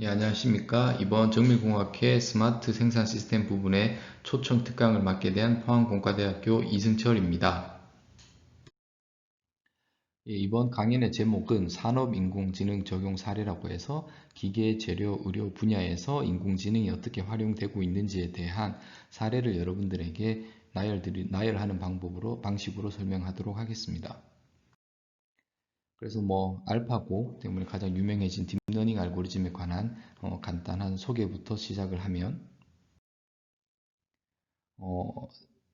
네, 안녕하십니까. 이번 정밀공학회 스마트 생산 시스템 부분의 초청 특강을 맡게 된 포항공과대학교 이승철입니다. 예, 이번 강연의 제목은 산업인공지능 적용 사례라고 해서 기계, 재료, 의료 분야에서 인공지능이 어떻게 활용되고 있는지에 대한 사례를 여러분들에게 나열하는 방법으로, 방식으로 설명하도록 하겠습니다. 그래서 뭐 알파고 때문에 가장 유명해진 딥러닝 알고리즘에 관한 어, 간단한 소개부터 시작을 하면 어,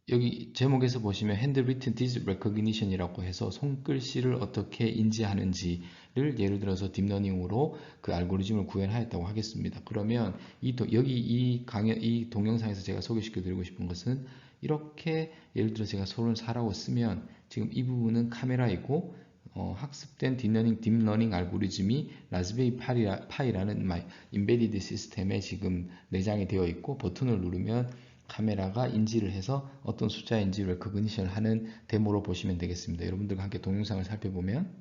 여기 제목에서 보시면 Handwritten Digit Recognition이라고 해서 손글씨를 어떻게 인지하는지를 예를 들어서 딥러닝으로 그 알고리즘을 구현하였다고 하겠습니다. 그러면 이 도, 여기 이 강연 이 동영상에서 제가 소개시켜 드리고 싶은 것은 이렇게 예를 들어 제가 손을 사라고 쓰면 지금 이 부분은 카메라이고 어, 학습된 딥러닝, 딥러닝 알고리즘이 라즈베리 파이라는 인베디드 시스템에 지금 내장이 되어 있고 버튼을 누르면 카메라가 인지를 해서 어떤 숫자인지를 레커그니션을 하는 데모로 보시면 되겠습니다. 여러분들과 함께 동영상을 살펴보면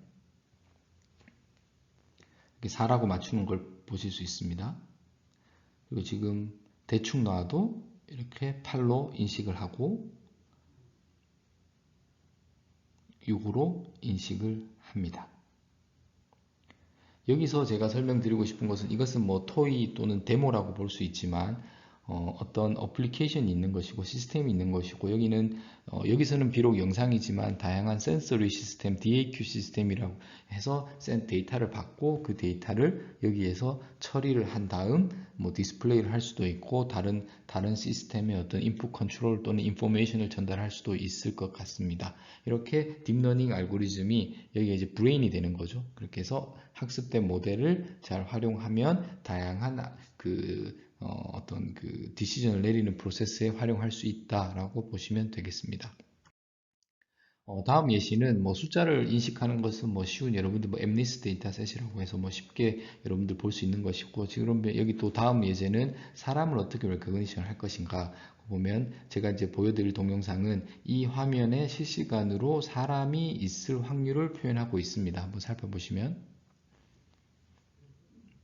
이렇게 4라고 맞추는 걸 보실 수 있습니다. 그리고 지금 대충 놔도 이렇게 8로 인식을 하고 6으로 인식을 합니다. 여기서 제가 설명드리고 싶은 것은 이것은 뭐 토이 또는 데모라고 볼 수 있지만 어, 떤 어플리케이션이 있는 것이고 시스템이 있는 것이고 여기는 어, 여기서는 비록 영상이지만 다양한 센서리 시스템, DAQ 시스템이라고 해서 센 데이터를 받고 그 데이터를 여기에서 처리를 한 다음 뭐 디스플레이를 할 수도 있고 다른 다른 시스템의 어떤 인풋 컨트롤 또는 인포메이션을 전달할 수도 있을 것 같습니다. 이렇게 딥러닝 알고리즘이 여기에 이제 브레인이 되는 거죠. 그렇게 해서 학습된 모델을 잘 활용하면 다양한 그 어, 떤그 디시전을 내리는 프로세스에 활용할 수 있다라고 보시면 되겠습니다. 어, 다음 예시는 뭐 숫자를 인식하는 것은 뭐 쉬운 여러분들 뭐 엠리스 데이터셋이라고 해서 뭐 쉽게 여러분들 볼 수 있는 것이고 지금 여기 또 다음 예제는 사람을 어떻게 레커그니션 할 것인가 보면 제가 이제 보여드릴 동영상은 이 화면에 실시간으로 사람이 있을 확률을 표현하고 있습니다. 한번 살펴보시면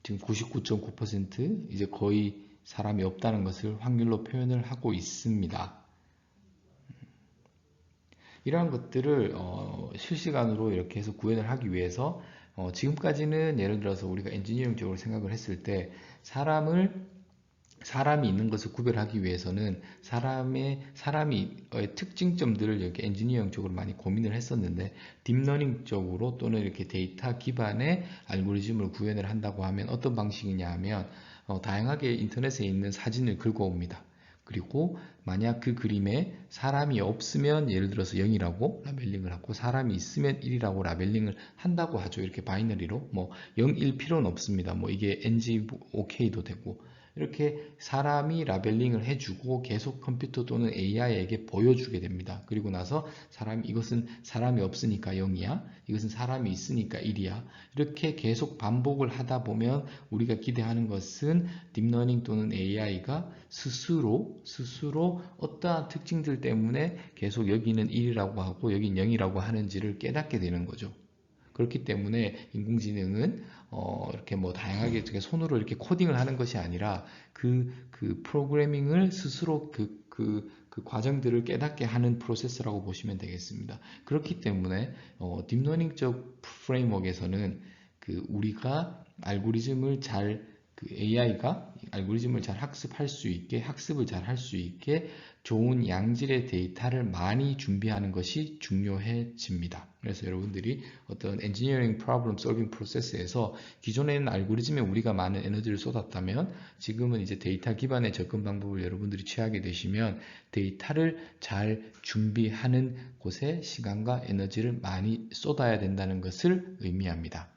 지금 99.9% 이제 거의 사람이 없다는 것을 확률로 표현을 하고 있습니다. 이러한 것들을 어, 실시간으로 이렇게 해서 구현을 하기 위해서 어, 지금까지는 예를 들어서 우리가 엔지니어링적으로 생각을 했을 때 사람을 사람이 있는 것을 구별하기 위해서는 사람의 사람이 특징점들을 이렇게 엔지니어링 쪽으로 많이 고민을 했었는데 딥러닝 쪽으로 또는 이렇게 데이터 기반의 알고리즘을 구현을 한다고 하면 어떤 방식이냐 하면 어, 다양하게 인터넷에 있는 사진을 긁어옵니다. 그리고 만약 그 그림에 사람이 없으면 예를 들어서 0이라고 라벨링을 하고 사람이 있으면 1이라고 라벨링을 한다고 하죠. 이렇게 바이너리로 뭐 0, 1 필요는 없습니다. 뭐 이게 NG, OK도 되고 이렇게 사람이 라벨링을 해주고 계속 컴퓨터 또는 AI에게 보여주게 됩니다. 그리고 나서 사람 이것은 사람이 없으니까 0이야. 이것은 사람이 있으니까 1이야. 이렇게 계속 반복을 하다 보면 우리가 기대하는 것은 딥러닝 또는 AI가 스스로 스스로 어떠한 특징들 때문에 계속 여기는 1이라고 하고 여긴 0이라고 하는지를 깨닫게 되는 거죠. 그렇기 때문에 인공지능은 어, 이렇게 뭐 다양하게 손으로 이렇게 코딩을 하는 것이 아니라 그, 그 프로그래밍을 스스로 그, 그, 그 과정들을 깨닫게 하는 프로세스라고 보시면 되겠습니다. 그렇기 때문에 어, 딥러닝적 프레임워크에서는 그 우리가 알고리즘을 잘 그 AI가 알고리즘을 잘 학습할 수 있게 학습을 잘 할 수 있게 좋은 양질의 데이터를 많이 준비하는 것이 중요해집니다. 그래서 여러분들이 어떤 엔지니어링 프로블럼 솔빙 프로세스에서 기존에는 알고리즘에 우리가 많은 에너지를 쏟았다면 지금은 이제 데이터 기반의 접근 방법을 여러분들이 취하게 되시면 데이터를 잘 준비하는 곳에 시간과 에너지를 많이 쏟아야 된다는 것을 의미합니다.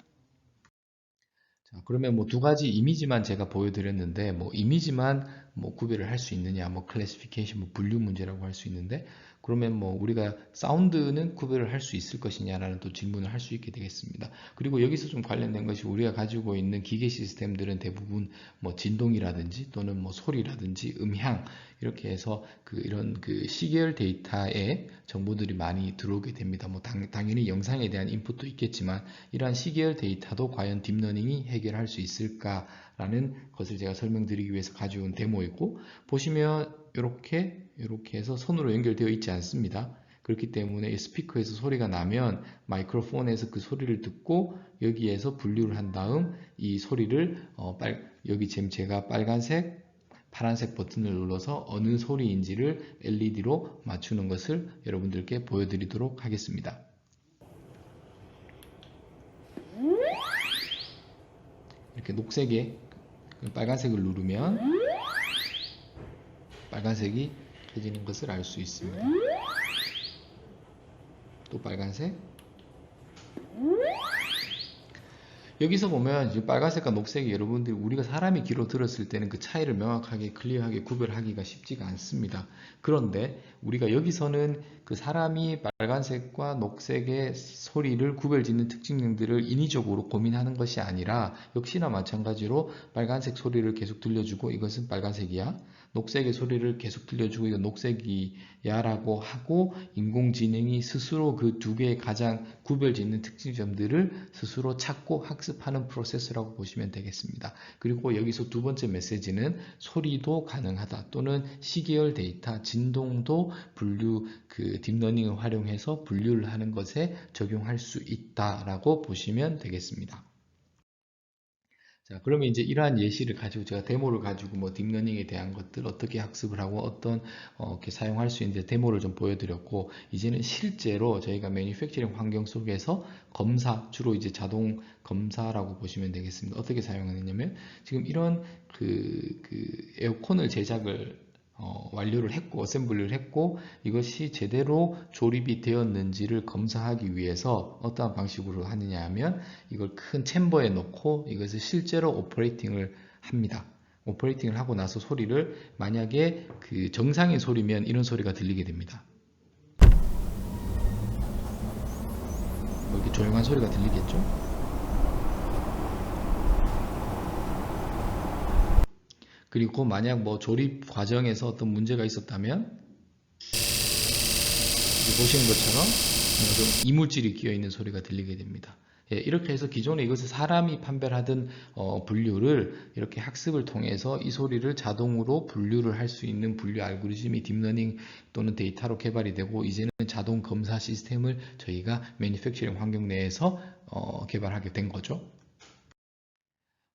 그러면 뭐 두 가지 이미지만 제가 보여드렸는데 뭐 이미지만 뭐 구별을 할 수 있느냐 뭐 클래시피케이션 뭐 분류 문제라고 할 수 있는데 그러면 뭐 우리가 사운드는 구별을 할 수 있을 것이냐라는 또 질문을 할 수 있게 되겠습니다. 그리고 여기서 좀 관련된 것이 우리가 가지고 있는 기계 시스템들은 대부분 뭐 진동이라든지 또는 뭐 소리라든지 음향 이렇게 해서 그 이런 그 시계열 데이터에 정보들이 많이 들어오게 됩니다. 뭐 당, 당연히 영상에 대한 인풋도 있겠지만 이러한 시계열 데이터도 과연 딥러닝이 해결할 수 있을까라는 것을 제가 설명드리기 위해서 가져온 데모이고 보시면 이렇게 이렇게 해서 선으로 연결되어 있지 않습니다. 그렇기 때문에 이 스피커에서 소리가 나면 마이크로폰에서 그 소리를 듣고 여기에서 분류를 한 다음 이 소리를 어, 빨, 여기 지금 제가 빨간색 파란색 버튼을 눌러서 어느 소리인지를 LED로 맞추는 것을 여러분들께 보여드리도록 하겠습니다. 이렇게 녹색에 빨간색을 누르면 빨간색이 켜지는 것을 알 수 있습니다. 또 빨간색 여기서 보면 지금 빨간색과 녹색이 여러분들이 우리가 사람이 귀로 들었을 때는 그 차이를 명확하게 클리어하게 구별하기가 쉽지가 않습니다. 그런데 우리가 여기서는 그 사람이 빨간색과 녹색의 소리를 구별짓는 특징들을 인위적으로 고민하는 것이 아니라 역시나 마찬가지로 빨간색 소리를 계속 들려주고 이것은 빨간색이야. 녹색의 소리를 계속 들려주고 이건 녹색이야 라고 하고 인공지능이 스스로 그 두 개의 가장 구별짓는 특징점들을 스스로 찾고 학습하는 프로세스라고 보시면 되겠습니다. 그리고 여기서 두 번째 메시지는 소리도 가능하다 또는 시계열 데이터, 진동도 분류 그 딥러닝을 활용해서 분류를 하는 것에 적용할 수 있다라고 보시면 되겠습니다. 자, 그러면 이제 이러한 예시를 가지고 제가 데모를 가지고 뭐 딥러닝에 대한 것들 어떻게 학습을 하고 어떤 어, 이렇게 사용할 수 있는데 데모를 좀 보여드렸고 이제는 실제로 저희가 매니팩처링 환경 속에서 검사 주로 이제 자동 검사라고 보시면 되겠습니다. 어떻게 사용하느냐면 지금 이런 그, 그 에어컨을 제작을 어, 완료를 했고 어셈블리를 했고 이것이 제대로 조립이 되었는지를 검사하기 위해서 어떠한 방식으로 하느냐 하면 이걸 큰 챔버에 넣고 이것을 실제로 오퍼레이팅을 합니다. 오퍼레이팅을 하고 나서 소리를 만약에 그 정상인 소리면 이런 소리가 들리게 됩니다. 뭐 이렇게 조용한 소리가 들리겠죠? 그리고 만약 뭐 조립 과정에서 어떤 문제가 있었다면 보시는 것처럼 좀 이물질이 끼어 있는 소리가 들리게 됩니다. 예, 이렇게 해서 기존에 이것을 사람이 판별하던 어, 분류를 이렇게 학습을 통해서 이 소리를 자동으로 분류를 할 수 있는 분류 알고리즘이 딥러닝 또는 데이터로 개발이 되고 이제는 자동 검사 시스템을 저희가 매니팩처링 환경 내에서 어, 개발하게 된 거죠.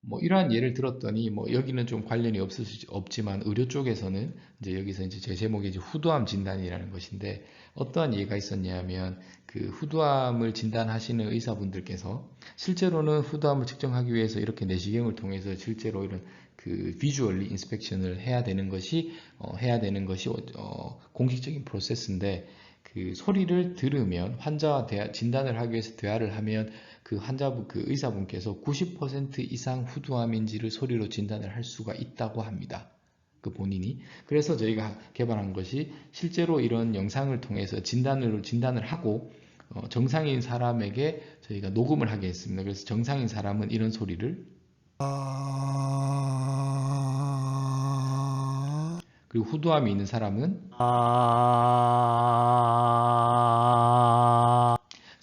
뭐 이러한 예를 들었더니 뭐 여기는 좀 관련이 없을 수 없지만 의료 쪽에서는 이제 여기서 이제 제 제목이 이제 후두암 진단이라는 것인데 어떠한 예가 있었냐면 그 후두암을 진단하시는 의사분들께서 실제로는 후두암을 측정하기 위해서 이렇게 내시경을 통해서 실제로 이런 그 비주얼리 인스펙션을 해야 되는 것이 어, 해야 되는 것이 어, 공식적인 프로세스인데 그 소리를 들으면 환자와 대화, 진단을 하기 위해서 대화를 하면 그 환자분, 그 의사분께서 90% 이상 후두암인지를 소리로 진단을 할 수가 있다고 합니다. 그 본인이. 그래서 저희가 개발한 것이 실제로 이런 영상을 통해서 진단을, 진단을 하고 어, 정상인 사람에게 저희가 녹음을 하게 했습니다. 그래서 정상인 사람은 이런 소리를 그리고 후두암이 있는 사람은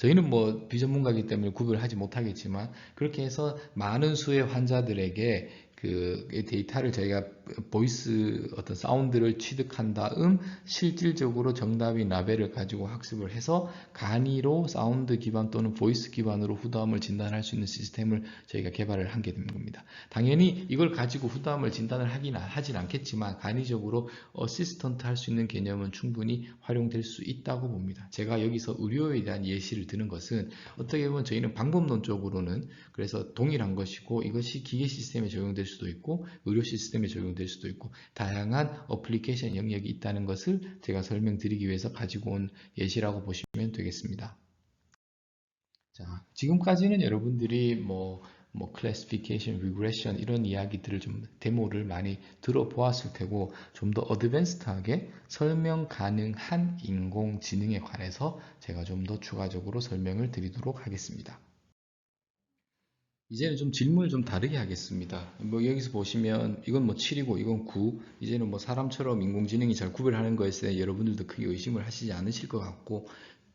저희는 뭐 비전문가이기 때문에 구별을 하지 못하겠지만 그렇게 해서 많은 수의 환자들에게 그 데이터를 저희가 보이스 어떤 사운드를 취득한 다음 실질적으로 정답인 라벨을 가지고 학습을 해서 간이로 사운드 기반 또는 보이스 기반으로 후담을 진단할 수 있는 시스템을 저희가 개발을 하게 된 겁니다. 당연히 이걸 가지고 후담을 진단을 하긴 하진 않겠지만 간이적으로 어시스턴트 할 수 있는 개념은 충분히 활용될 수 있다고 봅니다. 제가 여기서 의료에 대한 예시를 드는 것은 어떻게 보면 저희는 방법론적으로는 그래서 동일한 것이고 이것이 기계 시스템에 적용될 수도 있고 의료 시스템에 적용 될 수도 있고 다양한 어플리케이션 영역이 있다는 것을 제가 설명드리기 위해서 가지고 온 예시라고 보시면 되겠습니다. 자, 지금까지는 여러분들이 뭐, 뭐 리그레션 이런 이야기들을 좀 데모를 많이 들어보았을 테고 좀 더 어드밴스드하게 설명 가능한 인공지능에 관해서 제가 좀 더 추가적으로 설명을 드리도록 하겠습니다. 이제는 좀 질문을 좀 다르게 하겠습니다. 뭐 여기서 보시면 이건 뭐 7이고 이건 9. 이제는 뭐 사람처럼 인공지능이 잘 구별하는 것에 여러분들도 크게 의심을 하시지 않으실 것 같고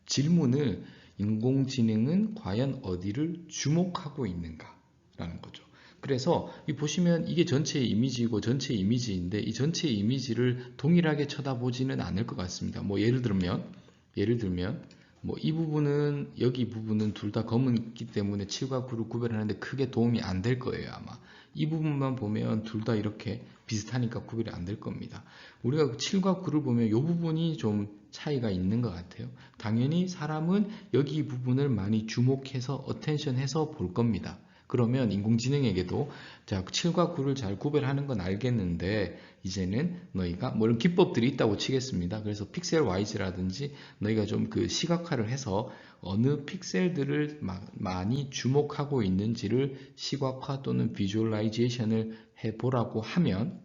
질문을 인공지능은 과연 어디를 주목하고 있는가 라는 거죠. 그래서 이 보시면 이게 전체의 이미지이고 전체 이미지인데 이 전체 이미지를 동일하게 쳐다보지는 않을 것 같습니다. 뭐 예를 들면 예를 들면 뭐 이 부분은 여기 부분은 둘 다 검은기 때문에 7과 9를 구별하는데 크게 도움이 안 될 거예요 아마. 이 부분만 보면 둘 다 이렇게 비슷하니까 구별이 안 될 겁니다. 우리가 7과 9를 보면 이 부분이 좀 차이가 있는 것 같아요. 당연히 사람은 여기 부분을 많이 주목해서 어텐션 해서 볼 겁니다 그러면 인공지능에게도 자 7과 9를 잘 구별하는 건 알겠는데 이제는 너희가 뭐 이런 기법들이 있다고 치겠습니다. 그래서 픽셀 와이즈라든지 너희가 좀 그 시각화를 해서 어느 픽셀들을 마, 많이 주목하고 있는지를 시각화 또는 비주얼라이제이션을 해보라고 하면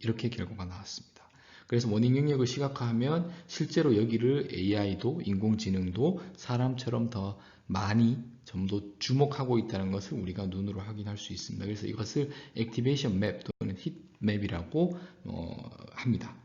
이렇게 결과가 나왔습니다. 그래서 모닝 영역을 시각화하면 실제로 여기를 AI도 인공지능도 사람처럼 더 많이 좀더 주목하고 있다는 것을 우리가 눈으로 확인할 수 있습니다. 그래서 이것을 액티베이션 맵 또는 힛 맵이라고 어, 합니다.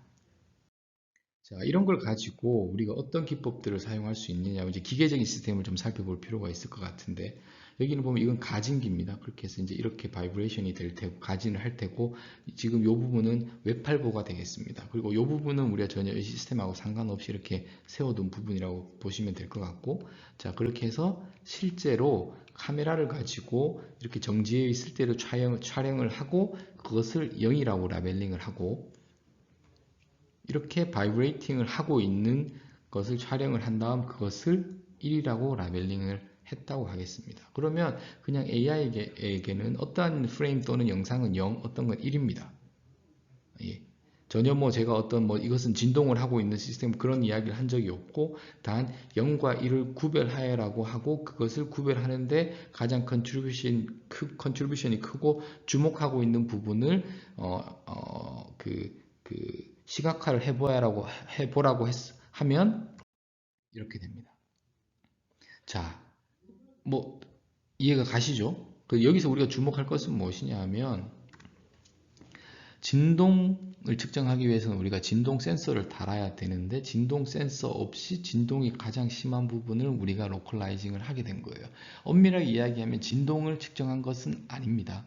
자, 이런 걸 가지고 우리가 어떤 기법들을 사용할 수 있느냐, 이제 기계적인 시스템을 좀 살펴볼 필요가 있을 것 같은데, 여기는 보면 이건 가진기입니다. 그렇게 해서 이제 이렇게 바이브레이션이 될 테고, 가진을 할 테고, 지금 이 부분은 웹팔보가 되겠습니다. 그리고 이 부분은 우리가 전혀 이 시스템하고 상관없이 이렇게 세워둔 부분이라고 보시면 될 것 같고, 자, 그렇게 해서 실제로 카메라를 가지고 이렇게 정지해 있을 때로 촬영, 촬영을 하고, 그것을 0이라고 라벨링을 하고, 이렇게 바이브레이팅을 하고 있는 것을 촬영을 한 다음 그것을 1이라고 라벨링을 했다고 하겠습니다. 그러면 그냥 AI에게는 어떠한 프레임 또는 영상은 0, 어떤 건 1입니다. 예. 전혀 뭐 제가 어떤 뭐 이것은 진동을 하고 있는 시스템 그런 이야기를 한 적이 없고 단 0과 1을 구별하여라고 하고 그것을 구별하는데 가장 컨트리뷰션 크, 컨트리뷰션이 크고 주목하고 있는 부분을 어어그 그 시각화를 해보라고 해보라고 했, 하면 이렇게 됩니다. 자, 뭐 이해가 가시죠? 그 여기서 우리가 주목할 것은 무엇이냐 하면 진동을 측정하기 위해서는 우리가 진동 센서를 달아야 되는데 진동 센서 없이 진동이 가장 심한 부분을 우리가 로컬라이징을 하게 된 거예요. 엄밀하게 이야기하면 진동을 측정한 것은 아닙니다.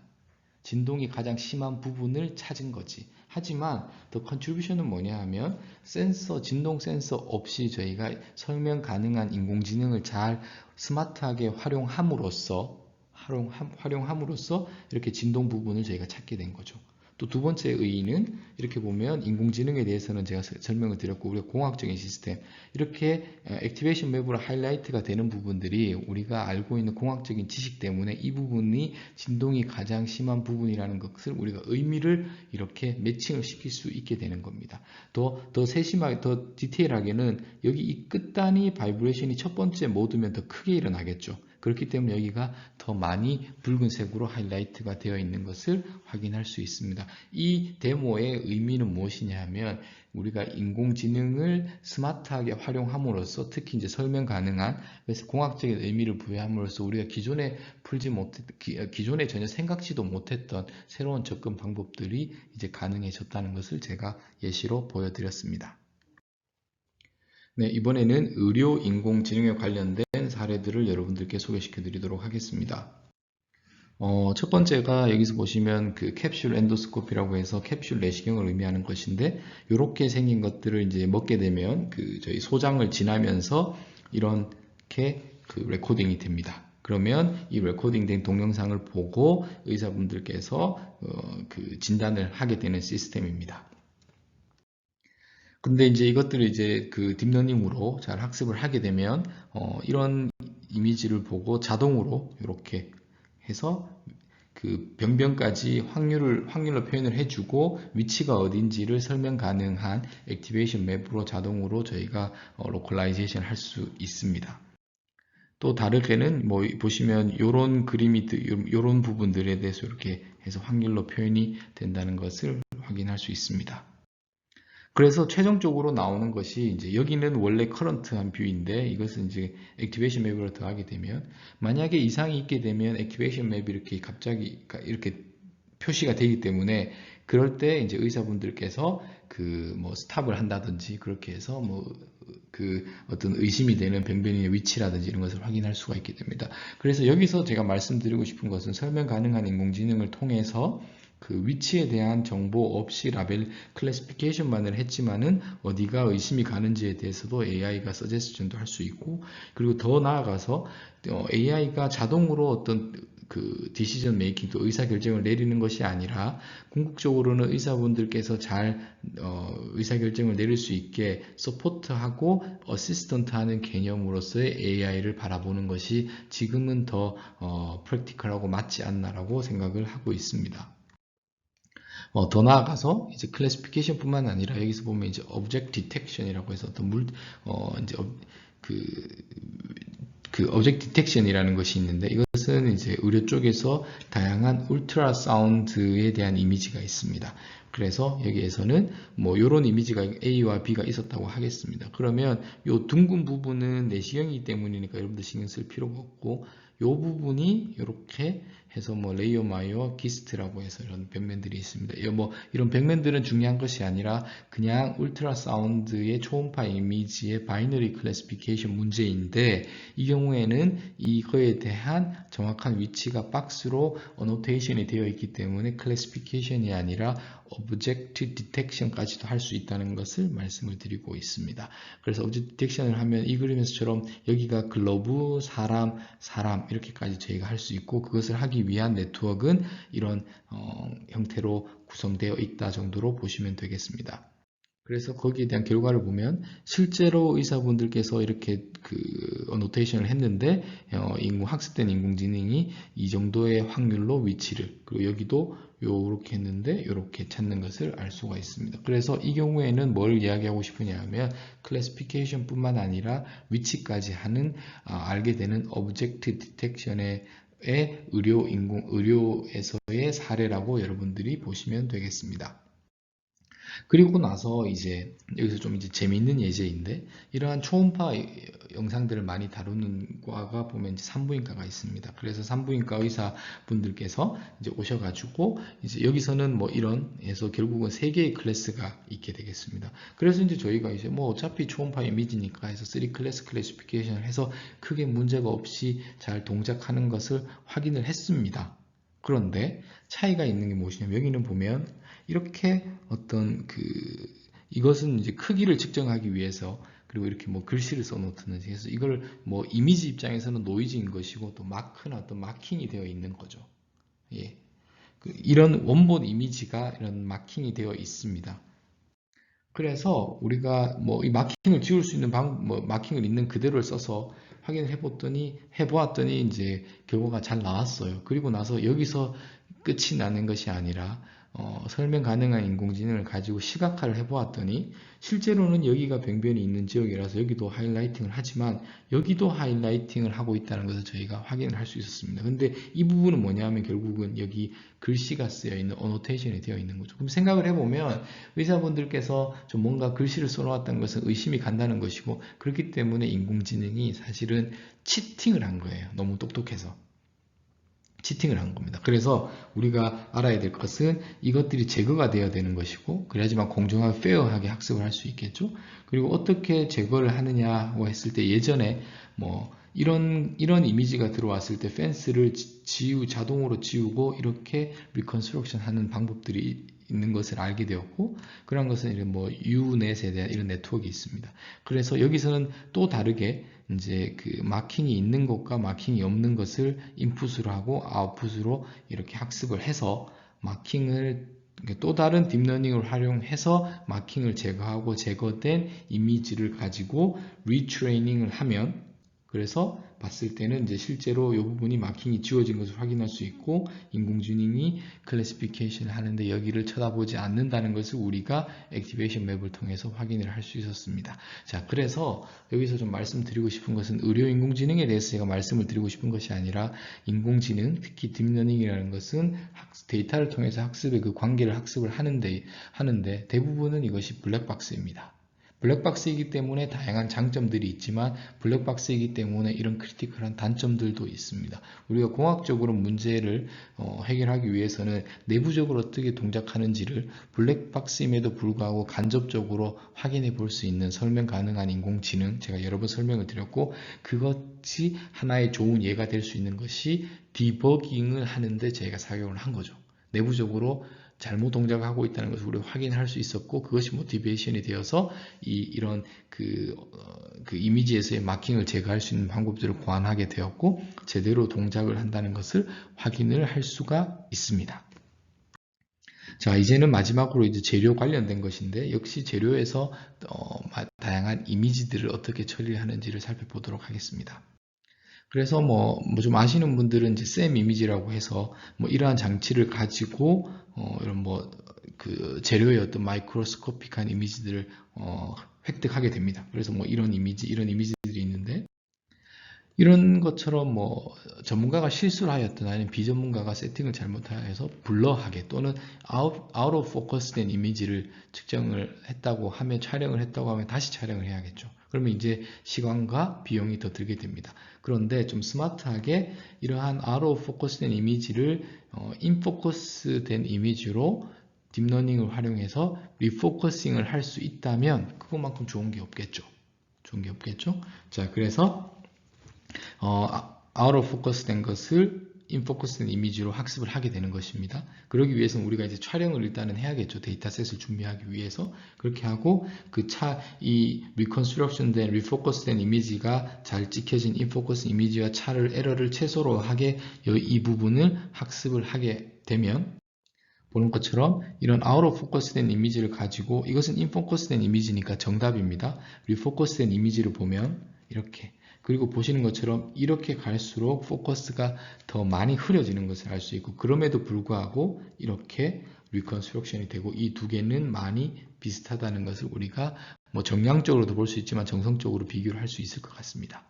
진동이 가장 심한 부분을 찾은 거지. 하지만 더 컨트리뷰션은 뭐냐 하면 센서, 진동 센서 없이 저희가 설명 가능한 인공지능을 잘 스마트하게 활용함으로써 활용함, 활용함으로써 이렇게 진동 부분을 저희가 찾게 된 거죠. 또 두 번째 의의는 이렇게 보면 인공지능에 대해서는 제가 설명을 드렸고 우리가 공학적인 시스템 이렇게 액티베이션 맵으로 하이라이트가 되는 부분들이 우리가 알고 있는 공학적인 지식 때문에 이 부분이 진동이 가장 심한 부분이라는 것을 우리가 의미를 이렇게 매칭을 시킬 수 있게 되는 겁니다. 더, 더 세심하게, 더 디테일하게는 여기 이 끝단위 바이브레이션이 첫 번째 모드면 더 크게 일어나겠죠. 그렇기 때문에 여기가 더 많이 붉은색으로 하이라이트가 되어 있는 것을 확인할 수 있습니다. 이 데모의 의미는 무엇이냐 하면 우리가 인공지능을 스마트하게 활용함으로써 특히 이제 설명 가능한 그래서 공학적인 의미를 부여함으로써 우리가 기존에 풀지 못했 기존에 전혀 생각지도 못했던 새로운 접근 방법들이 이제 가능해졌다는 것을 제가 예시로 보여드렸습니다. 네, 이번에는 의료 인공지능에 관련된 사례들을 여러분들께 소개시켜 드리도록 하겠습니다. 어, 첫 번째가 여기서 보시면 그 캡슐 엔도스코피라고 해서 캡슐 내시경을 의미하는 것인데 이렇게 생긴 것들을 이제 먹게 되면 그 저희 소장을 지나면서 이렇게 그 레코딩이 됩니다. 그러면 이 레코딩된 동영상을 보고 의사분들께서 어, 그 진단을 하게 되는 시스템입니다. 근데 이제 이것들을 이제 그 딥러닝으로 잘 학습을 하게 되면 어, 이런 이미지를 보고 자동으로 이렇게 해서 그 변변까지 확률을 확률로 표현을 해주고 위치가 어딘지를 설명 가능한 액티베이션 맵으로 자동으로 저희가 어, 로컬라이제이션 할 수 있습니다. 또 다르게는 뭐 보시면 요런 그림이 드- 요런 부분들에 대해서 이렇게 해서 확률로 표현이 된다는 것을 확인할 수 있습니다. 그래서 최종적으로 나오는 것이 이제 여기는 원래 커런트한 뷰인데 이것은 이제 액티베이션 맵으로 더하게 되면 만약에 이상이 있게 되면 액티베이션 맵이 이렇게 갑자기 이렇게 표시가 되기 때문에 그럴 때 이제 의사분들께서 그 뭐 스탑을 한다든지 그렇게 해서 뭐 그 어떤 의심이 되는 병변인의 위치라든지 이런 것을 확인할 수가 있게 됩니다. 그래서 여기서 제가 말씀드리고 싶은 것은 설명 가능한 인공지능을 통해서 그 위치에 대한 정보 없이 라벨 클래시피케이션만을 했지만은 어디가 의심이 가는지에 대해서도 AI가 서제스션도 할 수 있고 그리고 더 나아가서 AI가 자동으로 어떤 그 디시전 메이킹 또 의사 결정을 내리는 것이 아니라 궁극적으로는 의사분들께서 잘 어, 의사 결정을 내릴 수 있게 서포트하고 어시스턴트하는 개념으로서의 AI를 바라보는 것이 지금은 더 어, 프랙티컬하고 맞지 않나라고 생각을 하고 있습니다. 어, 더 나아가서 이제 클래시피케이션뿐만 아니라 여기서 보면 이제 object detection이라고 해서 어떤 물, 어, 이제 어, 그, 그 object detection이라는 것이 있는데 이것은 이제 의료 쪽에서 다양한 울트라 사운드에 대한 이미지가 있습니다. 그래서 여기에서는 뭐 이런 이미지가 A와 B가 있었다고 하겠습니다. 그러면 이 둥근 부분은 내시경이기 때문이니까 여러분들 신경 쓸 필요가 없고 이 부분이 이렇게 해서 뭐 레이어 마이어 기스트라고 해서 이런 벽면들이 있습니다. 뭐 이런 벽면들은 중요한 것이 아니라 그냥 울트라 사운드의 초음파 이미지의 바이너리 클래시피케이션 문제인데 이 경우에는 이거에 대한 정확한 위치가 박스로 어노테이션이 되어 있기 때문에 클래시피케이션이 아니라 오브젝트 디텍션까지도 할 수 있다는 것을 말씀을 드리고 있습니다. 그래서 오브젝트 디텍션을 하면 이 그림에서처럼 여기가 글러브, 사람, 사람 이렇게까지 저희가 할 수 있고 그것을 하기 위한 네트워크는 이런 어, 형태로 구성되어 있다 정도로 보시면 되겠습니다. 그래서 거기에 대한 결과를 보면 실제로 의사분들께서 이렇게 그 노테이션을 했는데 어, 인공 학습된 인공지능이 이 정도의 확률로 위치를 그리고 여기도 요렇게 했는데 요렇게 찾는 것을 알 수가 있습니다. 그래서 이 경우에는 뭘 이야기하고 싶으냐 하면 클래시피케이션 뿐만 아니라 위치까지 하는 아, 알게 되는 오브젝트 디텍션의 의료 인공 의료에서의 사례라고 여러분들이 보시면 되겠습니다. 그리고 나서 이제 여기서 좀 이제 재미있는 예제인데 이러한 초음파 영상들을 많이 다루는 과가 보면 이제 산부인과가 있습니다. 그래서 산부인과 의사 분들께서 이제 오셔가지고 이제 여기서는 뭐 이런 해서 결국은 세 개의 클래스가 있게 되겠습니다. 그래서 이제 저희가 이제 뭐 어차피 초음파 이미지니까 해서 3 클래스 클래시피케이션을 해서 크게 문제가 없이 잘 동작하는 것을 확인을 했습니다. 그런데 차이가 있는 게 무엇이냐면 여기는 보면 이렇게 어떤 그 이것은 이제 크기를 측정하기 위해서 그리고 이렇게 뭐 글씨를 써놓든지 해서 이걸 뭐 이미지 입장에서는 노이즈인 것이고 또 마크나 어떤 마킹이 되어 있는 거죠. 예. 그 이런 원본 이미지가 이런 마킹이 되어 있습니다. 그래서 우리가 뭐 이 마킹을 지울 수 있는 방, 뭐 마킹을 있는 그대로를 써서 확인을 해봤더니 해보았더니 이제 결과가 잘 나왔어요. 그리고 나서 여기서 끝이 나는 것이 아니라 어, 설명 가능한 인공지능을 가지고 시각화를 해보았더니 실제로는 여기가 병변이 있는 지역이라서 여기도 하이라이팅을 하지만 여기도 하이라이팅을 하고 있다는 것을 저희가 확인을 할 수 있었습니다. 근데 이 부분은 뭐냐면 결국은 여기 글씨가 쓰여 있는 어노테이션이 되어 있는 거죠. 그럼 생각을 해보면 의사분들께서 좀 뭔가 글씨를 써놓았다는 것은 의심이 간다는 것이고 그렇기 때문에 인공지능이 사실은 치팅을 한 거예요. 너무 똑똑해서. 치팅을 한 겁니다. 그래서 우리가 알아야 될 것은 이것들이 제거가 되어야 되는 것이고 그래야지만 공정하게 페어하게 학습을 할 수 있겠죠. 그리고 어떻게 제거를 하느냐고 했을 때 예전에 뭐 이런 이런 이미지가 들어왔을 때 펜스를 지우 자동으로 지우고 이렇게 리컨스트럭션 하는 방법들이 있는 것을 알게 되었고 그런 것은 이런 뭐 유넷에 대한 이런 네트워크가 있습니다. 그래서 여기서는 또 다르게 이제 그 마킹이 있는 것과 마킹이 없는 것을 인풋으로 하고 아웃풋으로 이렇게 학습을 해서 마킹을 또 다른 딥러닝을 활용해서 마킹을 제거하고 제거된 이미지를 가지고 리트레이닝을 하면 그래서 봤을 때는 이제 실제로 이 부분이 마킹이 지워진 것을 확인할 수 있고 인공지능이 클래시피케이션을 하는데 여기를 쳐다보지 않는다는 것을 우리가 액티베이션 맵을 통해서 확인을 할 수 있었습니다. 자, 그래서 여기서 좀 말씀드리고 싶은 것은 의료 인공지능에 대해서 제가 말씀을 드리고 싶은 것이 아니라 인공지능, 특히 딥러닝이라는 것은 학- 데이터를 통해서 학습의 그 관계를 학습을 하는데 하는데 대부분은 이것이 블랙박스입니다. 블랙박스이기 때문에 다양한 장점들이 있지만 블랙박스이기 때문에 이런 크리티컬한 단점들도 있습니다. 우리가 공학적으로 문제를 어, 해결하기 위해서는 내부적으로 어떻게 동작하는지를 블랙박스임에도 불구하고 간접적으로 확인해 볼 수 있는 설명 가능한 인공지능 제가 여러 번 설명을 드렸고 그것이 하나의 좋은 예가 될 수 있는 것이 디버깅을 하는데 저희가 사용을 한 거죠. 내부적으로 잘못 동작을 하고 있다는 것을 우리가 확인할 수 있었고 그것이 모티베이션이 되어서 이 이런 그, 어, 그 이미지에서의 마킹을 제거할 수 있는 방법들을 고안하게 되었고 제대로 동작을 한다는 것을 확인을 할 수가 있습니다. 자 이제는 마지막으로 이제 재료 관련된 것인데 역시 재료에서 어, 마- 다양한 이미지들을 어떻게 처리하는지를 살펴보도록 하겠습니다. 그래서 뭐 좀 아시는 분들은 이제 샘 이미지라고 해서 뭐 이러한 장치를 가지고 어 이런 뭐 그 재료의 어떤 마이크로스코픽한 이미지들을 어 획득하게 됩니다. 그래서 뭐 이런 이미지 이런 있는데 이런 것처럼 뭐 전문가가 실수를 하였든 아니면 비전문가가 세팅을 잘못해서 블러하게 또는 아웃, 아웃 오브 포커스 된 이미지를 측정을 했다고 하면 촬영을 했다고 하면 다시 촬영을 해야겠죠. 그러면 이제 시간과 비용이 더 들게 됩니다. 그런데 좀 스마트하게 이러한 아웃 오브 포커스 된 이미지를 어, 인포커스 된 이미지로 딥러닝을 활용해서 리포커싱을 할 수 있다면 그것만큼 좋은 게 없겠죠. 좋은 게 없겠죠. 자, 그래서 어, 아웃 오브 포커스 된 것을 인포커스 된 이미지로 학습을 하게 되는 것입니다. 그러기 위해서는 우리가 이제 촬영을 일단은 해야겠죠. 데이터셋을 준비하기 위해서. 그렇게 하고 그 차, 이 리컨스트럭션 된, 리포커스 된 이미지가 잘 찍혀진 인포커스 이미지와 차를, 에러를 최소로 하게 이- 이 부분을 학습을 하게 되면 보는 것처럼 이런 아웃 오브 포커스 된 이미지를 가지고 이것은 인포커스 된 이미지니까 정답입니다. 리포커스 된 이미지를 보면 이렇게 그리고 보시는 것처럼 이렇게 갈수록 포커스가 더 많이 흐려지는 것을 알 수 있고 그럼에도 불구하고 이렇게 리컨스트럭션이 되고 이 두 개는 많이 비슷하다는 것을 우리가 뭐 정량적으로도 볼 수 있지만 정성적으로 비교를 할 수 있을 것 같습니다.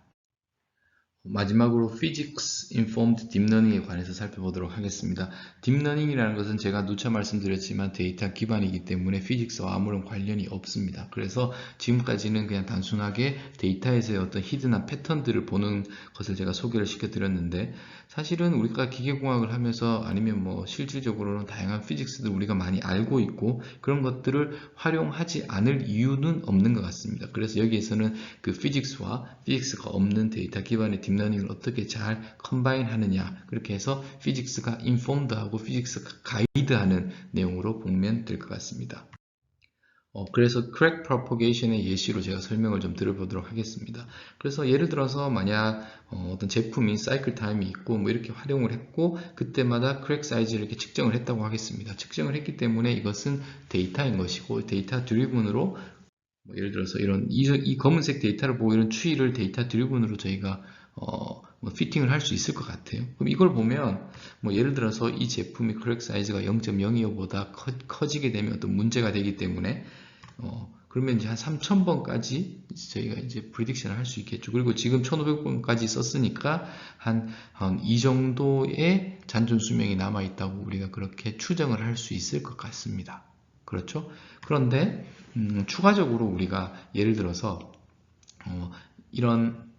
마지막으로 Physics Informed Deep Learning에 관해서 살펴보도록 하겠습니다. 딥러닝이라는 것은 제가 누차 말씀드렸지만 데이터 기반이기 때문에 피직스와 아무런 관련이 없습니다. 그래서 지금까지는 그냥 단순하게 데이터에서의 어떤 히든한 패턴들을 보는 것을 제가 소개를 시켜드렸는데 사실은 우리가 기계공학을 하면서 아니면 뭐 실질적으로는 다양한 피직스들 우리가 많이 알고 있고 그런 것들을 활용하지 않을 이유는 없는 것 같습니다. 그래서 여기에서는 그 피직스와 피직스가 없는 데이터 기반의 딥러닝을 어떻게 잘 컴바인 하느냐 그렇게 해서 피직스가 인폼드하고 피직스가 가이드하는 내용으로 보면 될 것 같습니다. 어, 그래서 crack propagation의 예시로 제가 설명을 좀 드려보도록 하겠습니다. 그래서 예를 들어서 만약 어, 떤 제품이 사이클 타임이 있고 뭐 이렇게 활용을 했고 그때마다 크랙 사이즈를 이렇게 측정을 했다고 하겠습니다. 측정을 했기 때문에 이것은 데이터인 것이고 데이터 드리븐으로 뭐 예를 들어서 이런 이, 이 검은색 데이터를 보고 이런 추이를 데이터 드리븐으로 저희가 어, 뭐 피팅을 할 수 있을 것 같아요. 그럼 이걸 보면 뭐 예를 들어서 이 제품의 크랙 사이즈가 0.02보다 커, 지게 되면 어떤 문제가 되기 때문에 어, 그러면 이제 한 3000번까지 저희가 이제 프리딕션을 할 수 있겠죠. 그리고 지금 1500번까지 썼으니까 한, 한이 정도의 잔존 수명이 남아 있다고 우리가 그렇게 추정을 할 수 있을 것 같습니다. 그렇죠? 그런데 음, 추가적으로 우리가 예를 들어서 어, 이런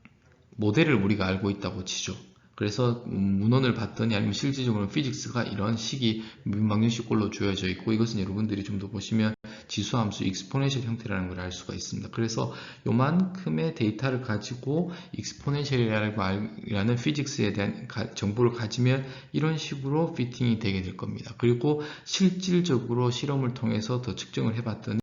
모델을 우리가 알고 있다고 치죠. 그래서 음, 문헌을 봤더니 아니면 실질적으로 피직스가 이런 식이 민방정식꼴로 주어져 있고 이것은 여러분들이 좀 더 보시면 지수함수 익스포넨셜 형태라는 걸 알 수가 있습니다. 그래서 요만큼의 데이터를 가지고 익스포넨셜이라는 피직스에 대한 가, 정보를 가지면 이런 식으로 피팅이 되게 될 겁니다. 그리고 실질적으로 실험을 통해서 더 측정을 해봤더니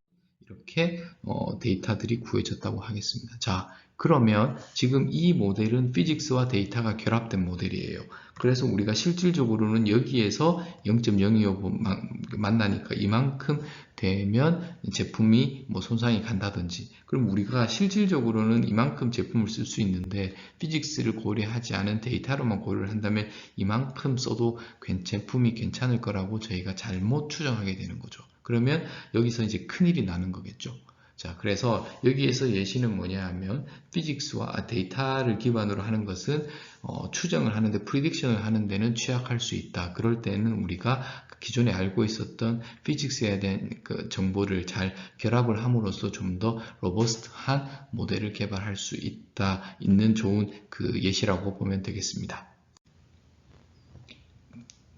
이렇게 이렇게 어, 데이터들이 구해졌다고 하겠습니다. 자, 그러면 지금 이 모델은 피직스와 데이터가 결합된 모델이에요. 그래서 우리가 실질적으로는 여기에서 0.025 만나니까 이만큼 되면 제품이 뭐 손상이 간다든지 그럼 우리가 실질적으로는 이만큼 제품을 쓸 수 있는데 피직스를 고려하지 않은 데이터로만 고려를 한다면 이만큼 써도 제품이 괜찮을 거라고 저희가 잘못 추정하게 되는 거죠. 그러면 여기서 이제 큰일이 나는 거겠죠. 자, 그래서 여기에서 예시는 뭐냐 하면 피직스와 데이터를 기반으로 하는 것은 어, 추정을 하는데 프리딕션을 하는 데는 취약할 수 있다. 그럴 때는 우리가 기존에 알고 있었던 피직스에 대한 그 정보를 잘 결합을 함으로써 좀 더 로버스트한 모델을 개발할 수 있다. 있는 좋은 그 예시라고 보면 되겠습니다.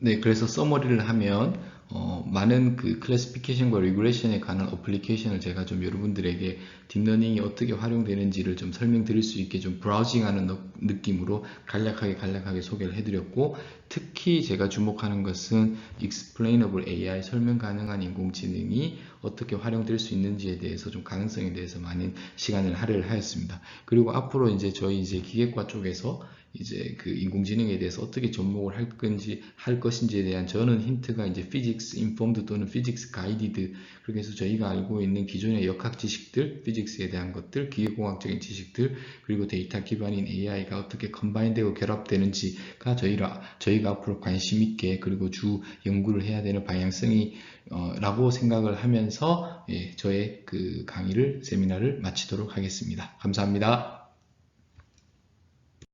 네, 그래서 서머리를 하면 어, 많은 그 클래시피케이션과 리그레이션에 관한 어플리케이션을 제가 좀 여러분들에게 딥러닝이 어떻게 활용되는지를 좀 설명드릴 수 있게 좀 브라우징하는 느낌으로 간략하게 간략하게 소개를 해드렸고 특히 제가 주목하는 것은 explainable AI 설명 가능한 인공지능이 어떻게 활용될 수 있는지에 대해서 좀 가능성에 대해서 많은 시간을 할애를 하였습니다. 그리고 앞으로 이제 저희 이제 기계과 쪽에서 이제 그 인공지능에 대해서 어떻게 접목을 할 건지 할 것인지에 대한 저는 힌트가 이제 physics 또는 physics guided 그렇게 해서 저희가 알고 있는 기존의 역학 지식들, 피직스에 대한 것들, 기계공학적인 지식들 그리고 데이터 기반인 AI가 어떻게 컴바인되고 결합되는지가 저희가 저희가 앞으로 관심 있게 그리고 주 연구를 해야 되는 방향성이 어, 라고 생각을 하면서 예, 저의 그 강의를 세미나를 마치도록 하겠습니다. 감사합니다.